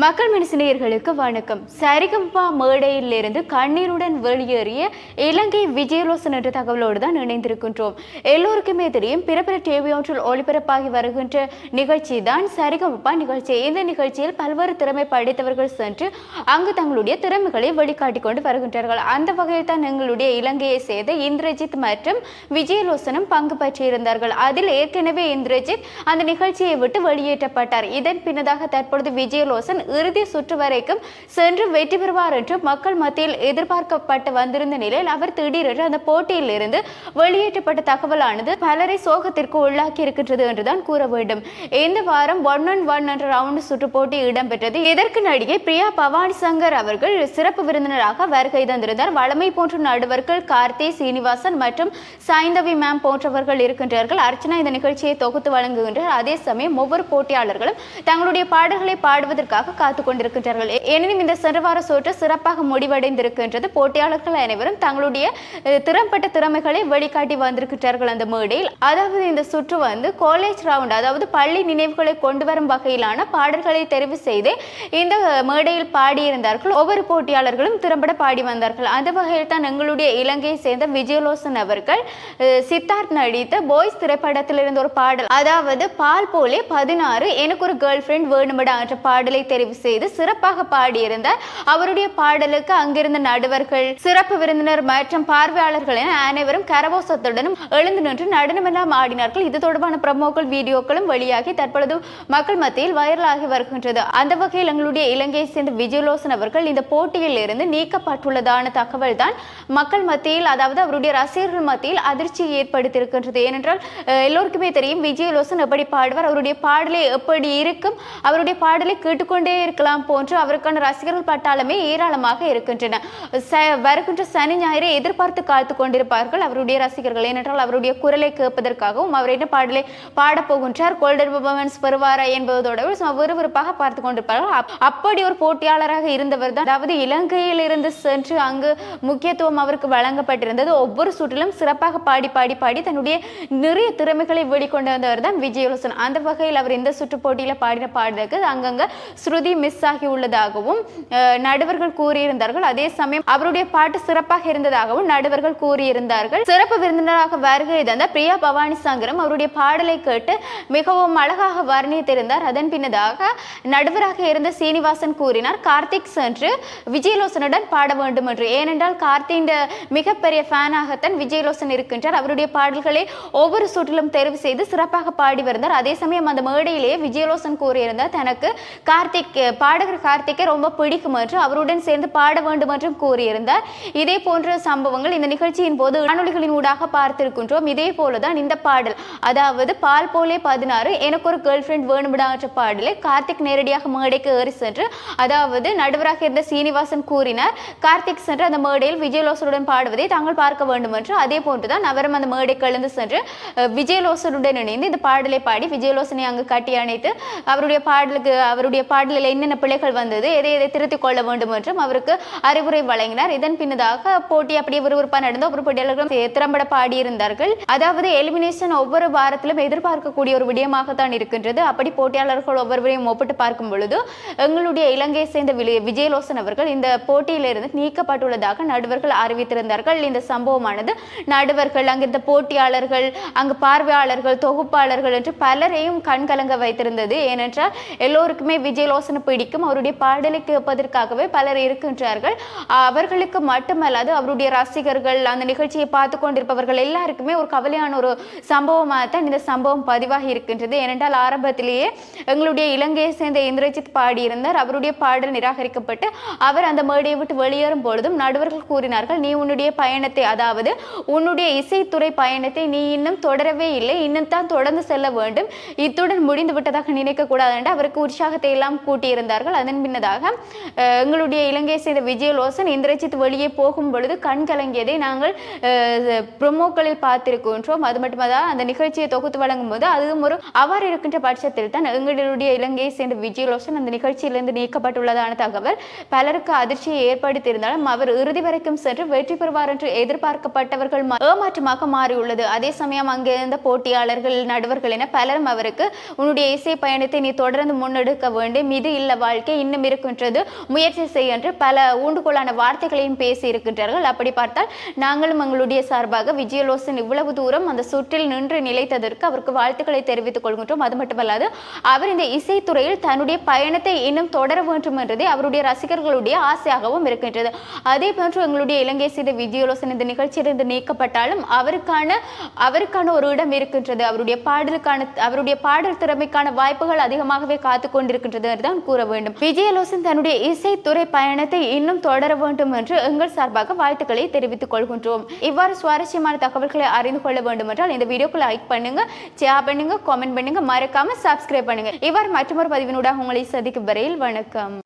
மக்கள் மனசினியர்களுக்கு வணக்கம். சரிகம்பா மேடையிலிருந்து கண்ணீருடன் வெளியேறிய இலங்கை விஜயலோசன் என்ற தகவலோடு தான் இணைந்திருக்கின்றோம். எல்லோருக்குமே தெரியும் பிறப்பிற டிவி ஒன்றில் ஒளிபரப்பாகி வருகின்ற நிகழ்ச்சி தான் சரிகம்பா நிகழ்ச்சி. இந்த நிகழ்ச்சியில் பல்வேறு திறமை படைத்தவர்கள் சென்று அங்கு தங்களுடைய திறமைகளை வெளிக்காட்டி கொண்டு வருகின்றார்கள். அந்த வகையில் தான் எங்களுடைய இலங்கையை சேர்ந்த இந்திரஜித் மற்றும் விஜயலோசனும் பங்கு பற்றியிருந்தார்கள் அதில் ஏற்கனவே இந்திரஜித் அந்த நிகழ்ச்சியை விட்டு வெளியேற்றப்பட்டார். இதன் பின்னதாக தற்பொழுது விஜயலோசன் இறுதி சுற்று வரைக்கும் சென்று வெற்றி பெறுவார் என்று மக்கள் மத்தியில் எதிர்பார்க்கப்பட்டு வந்திருந்த நிலையில் அவர் திடீரென்று அந்த போட்டியில் இருந்து வெளியேற்றப்பட்ட தகவலானது பலரை சோகத்திற்கு உள்ளாக்கி இருக்கின்றது என்றுதான் கூற வேண்டும். இந்த வாரம் ஒன் ஒன் ஒன் என்ற ரவுண்ட் சுற்று போட்டி இடம்பெற்றது. இதற்கு நடிகை பிரியா பவானி சங்கர் அவர்கள் சிறப்பு விருந்தினராக வருகை தந்திருந்தார். வளமை போன்ற நடுவர்கள் கார்த்தி சீனிவாசன் மற்றும் சாய்ந்தவி மேம் போன்றவர்கள் இருக்கின்றார்கள். அர்ச்சனா இந்த நிகழ்ச்சியை தொகுத்து வழங்குகின்றார். அதே சமயம் ஒவ்வொரு போட்டியாளர்களும் தங்களுடைய பாடல்களை பாடுவதற்காக காத்து கொண்டிருக்கின்றார்கள் எனினும் இந்த சென்ற வார சுற்று சிறப்பாக முடிவடைந்திருக்கின்றது. போட்டியாளர்கள் அனைவரும் தங்களுடைய திறம்பட்ட திறமைகளை வெளிக்காட்டி வந்திருக்கின்றார்கள் அந்த மேடையில். அதாவது இந்த சுற்று வந்து காலேஜ் ரவுண்ட் அதாவது பள்ளி நினைவுகளை கொண்டு வரும் வகையிலான பாடல்களை தெரிவு செய்து இந்த மேடையில் பாடியிருந்தார்கள். ஒவ்வொரு போட்டியாளர்களும் திறம்பட பாடி வந்தார்கள். அந்த வகையில் தான் எங்களுடைய இலங்கையை சேர்ந்த விஜயலோசன் அவர்கள் சித்தார்த் நடித்த பாய்ஸ் திரைப்படத்திலிருந்து ஒரு பாடல் அதாவது பால் போலே பதினாறு எனக்கு ஒரு கேர்ள் ஃப்ரெண்ட் வேணுமடா என்ற பாடலை தெரிவு செய்து சிறப்பாக பாடியிருந்த அவருடைய பாடலுக்கு அங்கிருந்த நடுவர்கள் சிறப்பு விருந்தினர் மற்றும் பார்வையாளர்கள் என அனைவரும் கரவோசத்துடனும் எழுந்து நின்று நடனமெல்லாம் ஆடினார்கள். இது தொடர்பான பிரமோக்கள் வீடியோக்களும் வெளியாகி தற்பொழுது மக்கள் மத்தியில் வைரலாகி வருகின்றது. அந்த வகையில் எங்களுடைய இலங்கையை சேர்ந்த விஜயலோசன் அவர்கள் இந்த போட்டியில் இருந்து நீக்கப்பட்டுள்ளதான தகவல் தான் மக்கள் மத்தியில் அதாவது அவருடைய ரசிகர்கள் மத்தியில் அதிர்ச்சியை ஏற்படுத்தியிருக்கின்றது. ஏனென்றால் எல்லோருக்குமே தெரியும் விஜயலோசன் எப்படி பாடுவார் அவருடைய பாடலை எப்படி இருக்கும் அவருடைய பாடலை கேட்டுக்கொண்டு கொண்டே இருக்கலாம் போன்று அவருக்கான ரசிகர்கள் பட்டாளமே ஏராளமாக இருக்கின்றன. ச- வருகின்ற சனி ஞாயிறை எதிர்பார்த்து காத்து கொண்டிருப்பார்கள் அவருடைய ரசிகர்கள். ஏனென்றால் அவருடைய குரலை கேட்பதற்காகவும் அவர் என்ன பாடலை பாடப்போகின்றார் கோல்டன் பர்ஃபார்மன்ஸ் பெறுவாரா என்பதோட விறுவிறுப்பாக பார்த்து கொண்டிருப்பார்கள். அப்படி ஒரு போட்டியாளராக இருந்தவர் தான். அதாவது இலங்கையில் இருந்து சென்று அங்கு முக்கியத்துவம் அவருக்கு வழங்கப்பட்டிருந்தது. ஒவ்வொரு சுற்றிலும் சிறப்பாக பாடி பாடி பாடி தன்னுடைய நிறைய திறமைகளை வெளிக்கொண்டு வந்தவர் தான் விஜயலோசன் அந்த வகையில் அவர் இந்த சுற்று போட்டியில் பாடின பாடலுக்கு அங்கங்க ஸ்ருதி மிஸ் ஆகி உள்ளதாகவும் நடுவர்கள் கூறியிருந்தார்கள். அதே சமயம் அவருடைய பாட்டு சிறப்பாக இருந்ததாகவும் நடுவர்கள் கூறியிருந்தார்கள். சிறப்பு விருந்தினராக வருகை தந்த பிரியா பவானி சங்கரம் அவருடைய பாடலை கேட்டு மிகவும் அழகாக வர்ணித்திருந்தார். அதன் பின்னதாக நடுவராக இருந்த சீனிவாசன் கூறினார் கார்த்திக் சென்று விஜயலோசனுடன் பாட வேண்டும் என்று. ஏனென்றால் கார்த்தியின் மிகப்பெரிய ஃபேனாகத்தான் விஜயலோசன் இருக்கின்றார். அவருடைய பாடல்களை ஒவ்வொரு சுற்றிலும் தெரிவு செய்து சிறப்பாக பாடி வந்தார் அதே சமயம் அந்த மேடையிலேயே விஜயலோசன் கூறியிருந்தார் தனக்கு கார்த்திக் பாடகர் கார்த்திக்கை ரொம்ப பிடிக்கும் என்று அவருடன் சேர்ந்து பாட வேண்டும் என்றும் கூறியிருந்தார். இதே போன்ற சம்பவங்கள் இந்த நிகழ்ச்சியின் போது காணொலிகளின் ஊடாக பார்த்திருக்கின்றோம். இதே போலதான் இந்த பாடல் அதாவது பால் போலே பதினாறு எனக்கு ஒரு கேர்ள் ஃப்ரெண்ட் வேணுமிடா என்ற பாடலை கார்த்திக் நேரடியாக மேடைக்கு ஏறி சென்று அதாவது நடுவராக இருந்த சீனிவாசன் கூறினார் கார்த்திக் சென்று அந்த மேடையில் விஜயலோசனுடன் பாடுவதை தாங்கள் பார்க்க வேண்டும் என்று. அதே போன்றுதான் அவரும் அந்த மேடைக்கு எழுந்து சென்று விஜயலோசனுடன் இணைந்து இந்த பாடலை பாடி விஜயலோசனை அங்கு கட்டி அணைத்து அவருடைய பாடலுக்கு அவருடைய பாடலில் என்னென்ன பிழைகள் வந்தது எதை எதை திருத்திக் கொள்ள வேண்டும் என்றும் அவருக்கு அறிவுரை வழங்கினார். இதன் பின்னதாக போட்டி அப்படியே விறுவிறுப்பாக நடந்து ஒவ்வொரு போட்டியாளர்களும் திறம்பட பாடியிருந்தார்கள். அதாவது எலிமினேஷன் ஒவ்வொரு வாரத்திலும் எதிர்பார்க்கக்கூடிய ஒரு விடயமாகத்தான் இருக்கின்றது. அப்படி போட்டியாளர்கள் ஒவ்வொருவரையும் ஒப்பிட்டு பார்க்கும் பொழுது எங்களுடைய இலங்கையை சேர்ந்த விஜயலோசன் அவர்கள் இந்த போட்டியிலிருந்து நீக்கப்பட்டுள்ளதாக நடுவர்கள் அறிவித்திருந்தார்கள். இந்த சம்பவமானது நடுவர்கள் அங்கிருந்த போட்டியாளர்கள் அங்கு பார்வையாளர்கள் தொகுப்பாளர்கள் என்று பலரையும் கண்கலங்க வைத்திருந்தது. ஏனென்றால் எல்லோருக்குமே விஜயலோசன் வாசனை பிடிக்கும். அவருடைய பாடலை கேட்பதற்காகவே பலர் இருக்கின்றார்கள். அவர்களுக்கு மட்டுமல்லாது அவருடைய ரசிகர்கள் அந்த நிகழ்ச்சியை பார்த்து கொண்டிருப்பவர்கள் எல்லாருக்குமே ஒரு கவலையான ஒரு சம்பவமாக தான் இந்த சம்பவம் பதிவாகி இருக்கின்றது. ஏனென்றால் ஆரம்பத்திலேயே எங்களுடைய இலங்கையை சேர்ந்த இந்திரஜித் பாடியிருந்தார். அவருடைய பாடல் நிராகரிக்கப்பட்டு அவர் அந்த மேடையை விட்டு வெளியேறும் பொழுதும் நடுவர்கள் கூறினார்கள் நீ உன்னுடைய பயணத்தை அதாவது உன்னுடைய இசைத்துறை பயணத்தை நீ இன்னும் தொடரவே இல்லை. இன்னும் தான் தொடர்ந்து செல்ல வேண்டும். இத்துடன் முடிந்து விட்டதாக நினைக்க கூடாது என்று அவருக்கு உற்சாகத்தை எல்லாம் கூட்டி கூட்டியிருந்தார்கள். அதன் பின்னதாக எங்களுடைய இலங்கையை சேர்ந்த விஜயலோசன் இந்திரஜித் வெளியே போகும் பொழுது கண் கலங்கியதை நாங்கள் ப்ரொமோக்களில் பார்த்திருக்கின்றோம். அது மட்டுமல்ல அந்த நிகழ்ச்சியை தொகுத்து வழங்கும் போது அதுவும் ஒரு அவர் இருக்கின்ற பட்சத்தில் தான் எங்களுடைய இலங்கையை சேர்ந்த விஜயலோசன் அந்த நிகழ்ச்சியிலிருந்து நீக்கப்பட்டுள்ளதான தகவல். பலருக்கு அதிர்ச்சியை ஏற்படுத்தியிருந்தாலும் அவர் இறுதி வரைக்கும் சென்று வெற்றி பெறுவார் என்று எதிர்பார்க்கப்பட்டவர்கள் ஏமாற்றமாக மாறியுள்ளது. அதே சமயம் அங்கே இருந்த போட்டியாளர்கள் நடுவர்கள் என பலரும் அவருக்கு உன்னுடைய இசை பயணத்தை நீ தொடர்ந்து முன்னெடுக்க வேண்டும். இது இது இல்ல வாழ்க்கை இன்னும் இருக்கின்றது முயற்சி செய்ய என்று பல ஊண்டுகோலான வார்த்தைகளையும் பேசி இருக்கின்றார்கள். அப்படி பார்த்தால் நாங்களும் எங்களுடைய சார்பாக விஜயலோசன் இவ்வளவு தூரம் அந்த சுற்றில் நின்று நிலைத்ததற்கு அவருக்கு வாழ்த்துக்களை தெரிவித்துக் கொள்கின்றோம். அது மட்டுமல்லாது அவர் இந்த இசைத்துறையில் தன்னுடைய பயணத்தை இன்னும் தொடர வேண்டும் என்றதே அவருடைய ரசிகர்களுடைய ஆசையாகவும் இருக்கின்றது. அதே போன்று எங்களுடைய இலங்கை செய்த விஜயலோசன் இந்த நிகழ்ச்சியிலிருந்து நீக்கப்பட்டாலும் அவருக்கான அவருக்கான ஒரு இடம் இருக்கின்றது. அவருடைய பாடலுக்கான அவருடைய பாடல் திறமைக்கான வாய்ப்புகள் அதிகமாகவே காத்து கொண்டிருக்கின்றது. தான் கூற வேண்டும். விஜயலோசன் தன்னுடைய இசைத்துறை பயணத்தை இன்னும் தொடர வேண்டும் என்று எங்கள் சார்பாக வாழ்த்துக்களை தெரிவித்துக் கொள்கின்றோம். இவ்வாறு சுவாரஸ்யமான தகவல்களை அறிந்து கொள்ள வேண்டும் என்றால் இந்த வீடியோக்கு லைக் பண்ணுங்க ஷேர் பண்ணுங்க காமெண்ட் பண்ணுங்க மறக்காம சப்ஸ்கிரைப் பண்ணுங்க. இவ்வாறு மற்றொரு பதிவினூடாக உங்களை சந்திக்கும் வரையில் வணக்கம்.